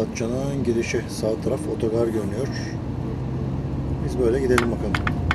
Datça'nın girişi sağ taraf otogar görünüyor. Biz böyle gidelim bakalım.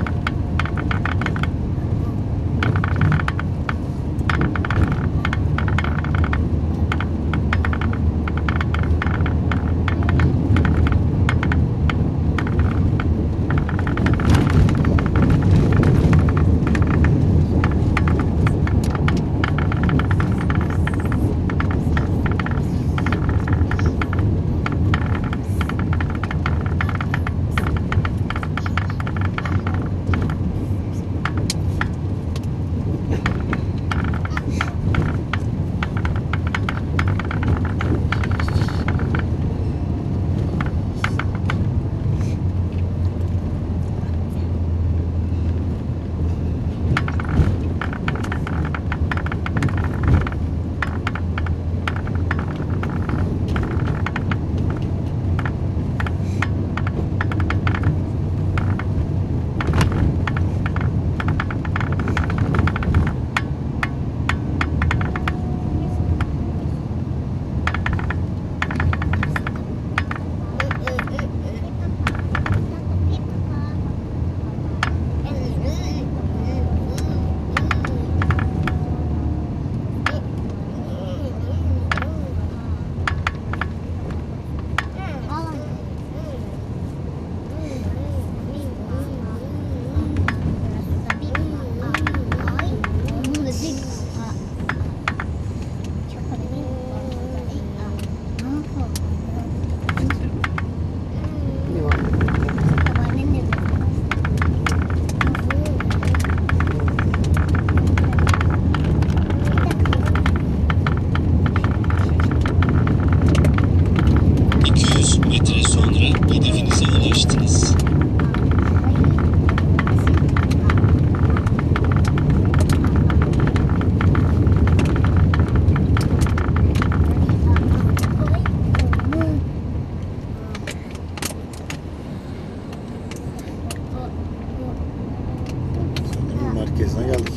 Merkezine geldik.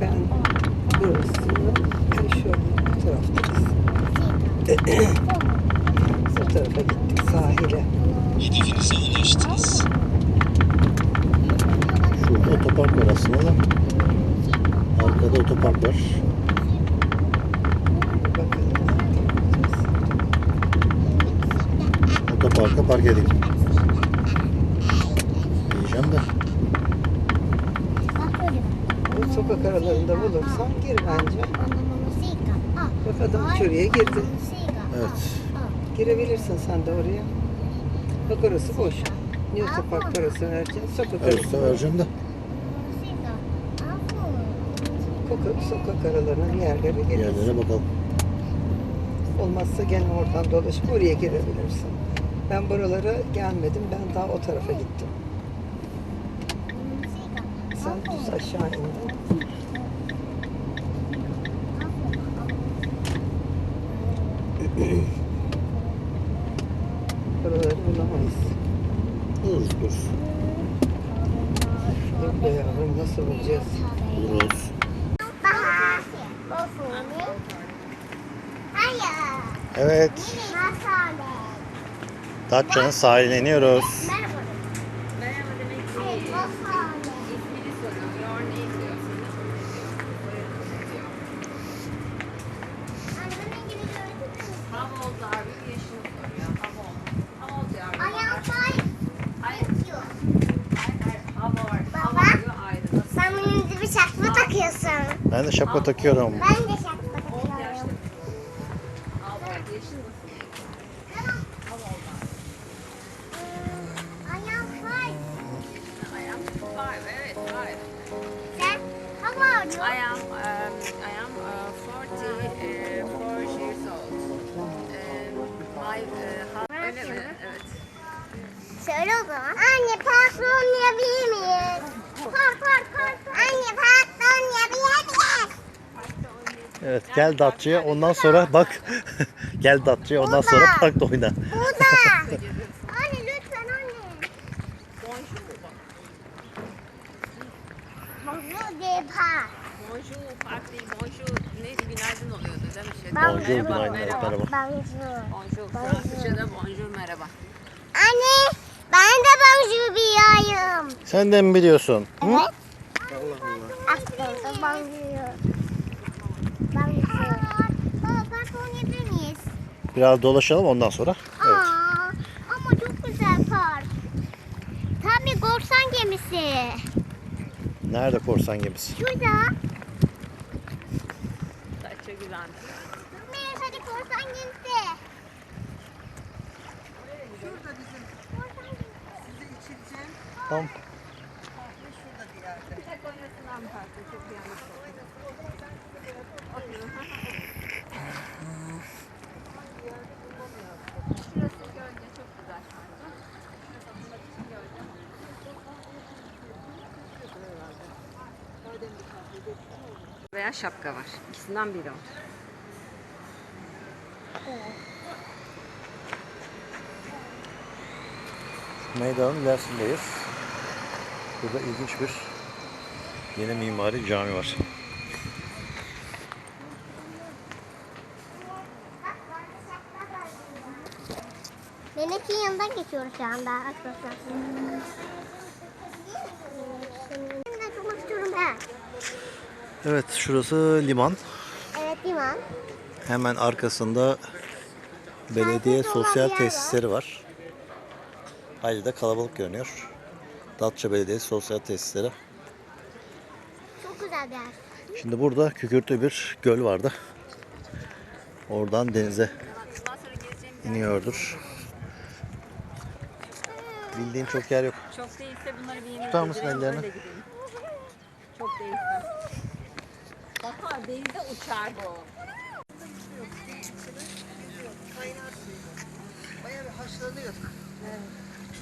Ben burası yani şöyle bu taraftayız. bu tarafa gittik sahile. Hedefinize ulaştınız. Şurada otopark var aslında da. Arkada otopark var. Bakalım. Otoparka park edeyim. Diyeceğim de. Bu sokak aralarında bulursan gir bence. Bak adam şuraya girdi. Evet. Girebilirsin sen de oraya. Bak orası boş. Niye otopark parası vereceksin? Sokak Evet arası. vereceğim de. Sokak, sokak aralarına yerlere gelirsin. Yerlere bakalım. Olmazsa gene oradan dolaşıp oraya girebilirsin. Ben buralara gelmedim. Ben daha o tarafa gittim. Sen düz aşağı indin. Buraları bulamayız. Buluruz dur. Be yavrum nasıl bulacağız? Buluruz. Evet. Datça'nın sahiline Ben de şapka takıyorum. Ben de şapka Old yaşlı. takıyorum. How old? Yaşın nasıl? How old are you? Ayağım var. I am five. Evet, five. Sen hava alıyor. I am um, I am uh, 44 years old. Um, my uh, husband. Evet. Söyle o zaman. Anne patron yapabilir miyiz? Park park park. Anne miyiz? Evet gel Datça'ya ondan sonra bak. gel Datça'ya ondan sonra parkta oyna. Burada. anne lütfen anne. Bonjour. De park. Bonjour. Fark değil. Bonjour. Neydi? Günaydın oluyordu değil mi Fransızca'da Bonjour, merhaba, günaydın, merhaba. Bonjour. Bonjour, Fransızca'da bonjour, merhaba. Anne ben de bonjour biliyorum. Sen de mi biliyorsun? Hı? Evet. Aslında bonjour. Bonjour. Baba park oynayabilir miyiz? Biraz dolaşalım ondan sonra. Evet. Aa, ama çok güzel park. Tam bir korsan gemisi. Nerede korsan gemisi? Şurada. Saçça güzelmiş. Meğer hadi korsan gemisi. Şurada bizim size içireceğim. Tamam. Şurada bir yerde. Şurası gölge çok güzel şu anda. Şurası oturmak için gölge. Veya şapka var. İkisinden biri o. Meydanın ilerisindeyiz. Burada ilginç bir yeni mimari cami var. Geçiyoruz şu anda arkadaşlar. Şimdi durmak istiyorum ben. Evet şurası liman. Evet liman. Hemen arkasında belediye olan sosyal bir yer var. tesisleri var. Hayli de kalabalık görünüyor. Datça Belediyesi sosyal tesisleri. Çok güzel bir yer. Şimdi burada kükürtlü bir göl vardı. Oradan denize iniyordur. Bildiğim çok yer yok. Çok değilse bunları bir yemek Tutar mısın yedirelim, ellerini? öyle gidelim. Çok değilse. Bakar denize uçar bu. Bayağı bir haşlanıyor.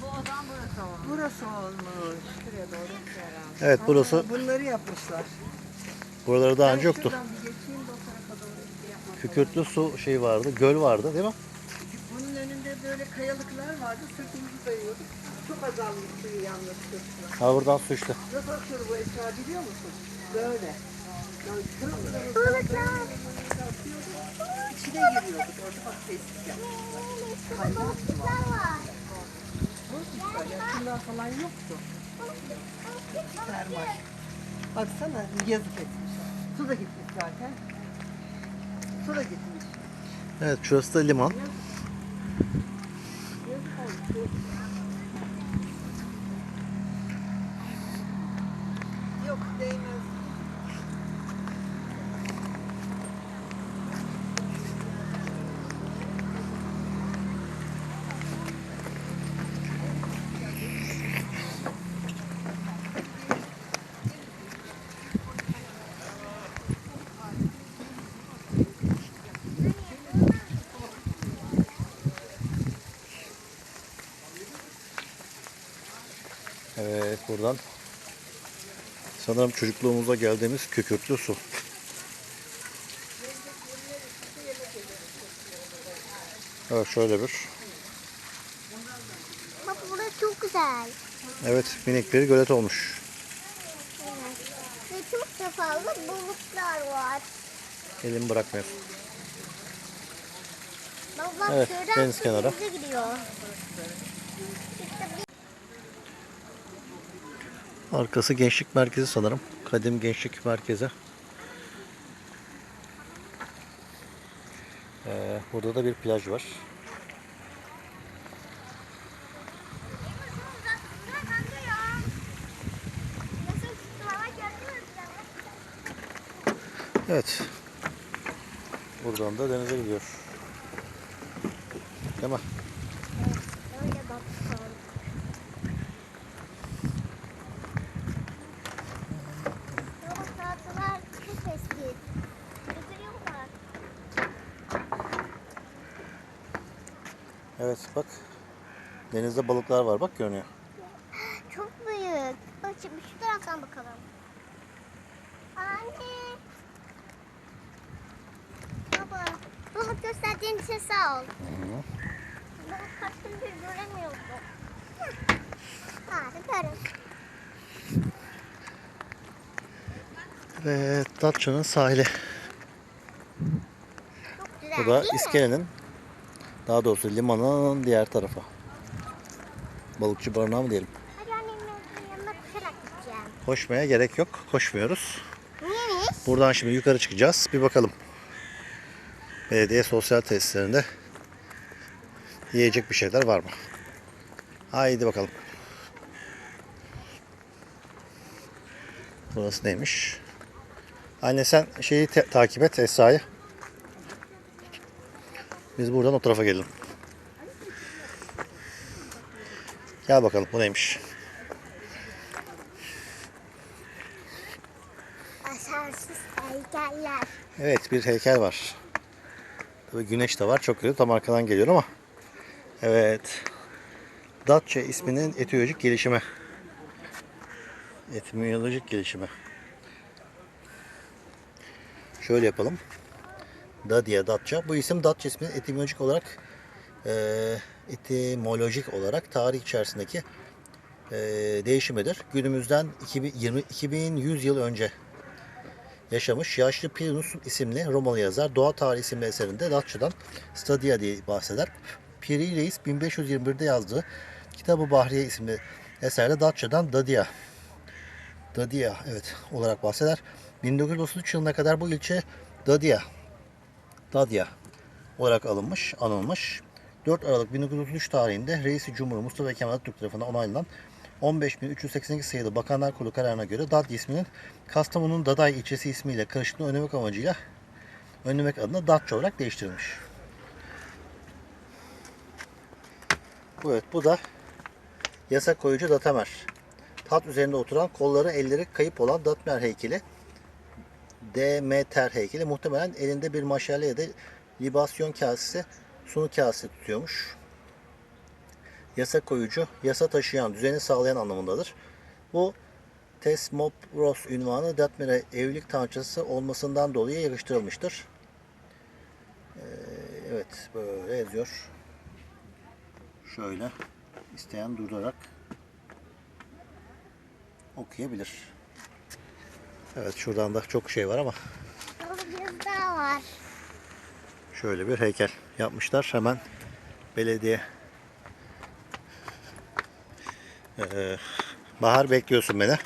Bu odan burası o. Burası olmuş. Şuraya doğru herhalde. Evet burası Bunları yapmışlar. buraları daha önce yoktu. Şuradan bir geçeyim de o tarafa doğru yapmak. Kükürtlü su şey vardı, göl vardı değil mi? Böyle kayalıklar vardı. Sırtımızı dayıyorduk. Çok azalmış suyu yalnız sırtına. Ha buradan su işte. Nasıl akıyor bu Esra biliyor musun? Böyle. Yani kırmızı Balıklar. içine giriyorduk. Orada bak tesis yapmışlar. Balıklar var. Böyle yakınlar falan yoktu. Termal. Baksana yazık etmişler. Su da gitmiş zaten. Su da gitmiş. Evet şurası da liman. Here's how it fits. Evet buradan sanırım çocukluğumuzda geldiğimiz kükürtlü su. Evet şöyle bir. Bak burası çok güzel. Evet minik bir gölet olmuş. Ve çok da fazla balıklar var. Elimi bırakmıyor. Bak bak Evet, şuradan deniz denize gidiyor. İşte bir Arkası gençlik merkezi sanırım. Kadim gençlik merkezi. Ee, burada da bir plaj var. Evet. Buradan da denize gidiyor. Değil mi? Öyle baksana. Baba tahtalar çok eski. Götürüyorlar. Evet bak. Denizde balıklar var bak görünüyor. Çok büyük. Bak şimdi şu taraftan bakalım. Anne. Baba. Balık gösterdiğin için sağ ol. Balık kaç gündür göremiyordum. Harika. Ve Datça'nın sahili. Çok Bu da iskelenin daha doğrusu limanın diğer tarafı. Balıkçı barınağı mı diyelim. Hadi annemin yanına koşarak gideceğim. Koşmaya gerek yok. Koşmuyoruz. Niyeymiş? Buradan şimdi yukarı çıkacağız. Bir bakalım. Belediye sosyal tesislerinde yiyecek bir şeyler var mı? Haydi bakalım. Burası neymiş? Anne sen şeyi takip et Esra'yı. Biz buradan o tarafa gelelim. Gel bakalım bu neymiş? Asansız heykeller. Evet bir heykel var. Tabii güneş de var. Çok kötü. Tam arkadan geliyor ama. Evet. Datça isminin etiyolojik gelişimi. Etimolojik gelişimi. Şöyle yapalım. Dadia Datça. Bu isim Datça isminin etimolojik olarak eee etimolojik olarak tarih içerisindeki eee değişimidir. Günümüzden 2020 2100 yıl önce yaşamış yaşlı Plinus isimli Romalı yazar Doğa Tarihi isimli eserinde Datça'dan Stadia diye bahseder. Piri Reis 1521'de yazdığı Kitabı Bahriye isimli eserde Datça'dan Dadia Dadia evet olarak bahseder. 1933 yılına kadar bu ilçe Dadia Dadia olarak alınmış, anılmış. 4 Aralık 1933 tarihinde Reisi Cumhur Mustafa Kemal Atatürk tarafından onaylanan 15.382 sayılı Bakanlar Kurulu kararına göre Dadya isminin Kastamonu'nun Daday ilçesi ismiyle karışıklığını önlemek amacıyla önlemek adına Datça olarak değiştirilmiş. Evet bu da yasak koyucu Datamer. Tat üzerinde oturan kolları elleri kayıp olan Datmer heykeli. Demeter heykeli muhtemelen elinde bir maşale ya da libasyon kasesi, sunu kasesi tutuyormuş. Yasa koyucu, yasa taşıyan, düzeni sağlayan anlamındadır. Bu Tesmopros ünvanı Datmer'e evlilik tanrıçası olmasından dolayı yakıştırılmıştır. Ee, evet böyle yazıyor. Şöyle isteyen durarak okuyabilir. Evet şuradan da çok şey var ama biraz daha var. şöyle bir heykel yapmışlar. Hemen belediye Ee, Bahar bekliyorsun beni.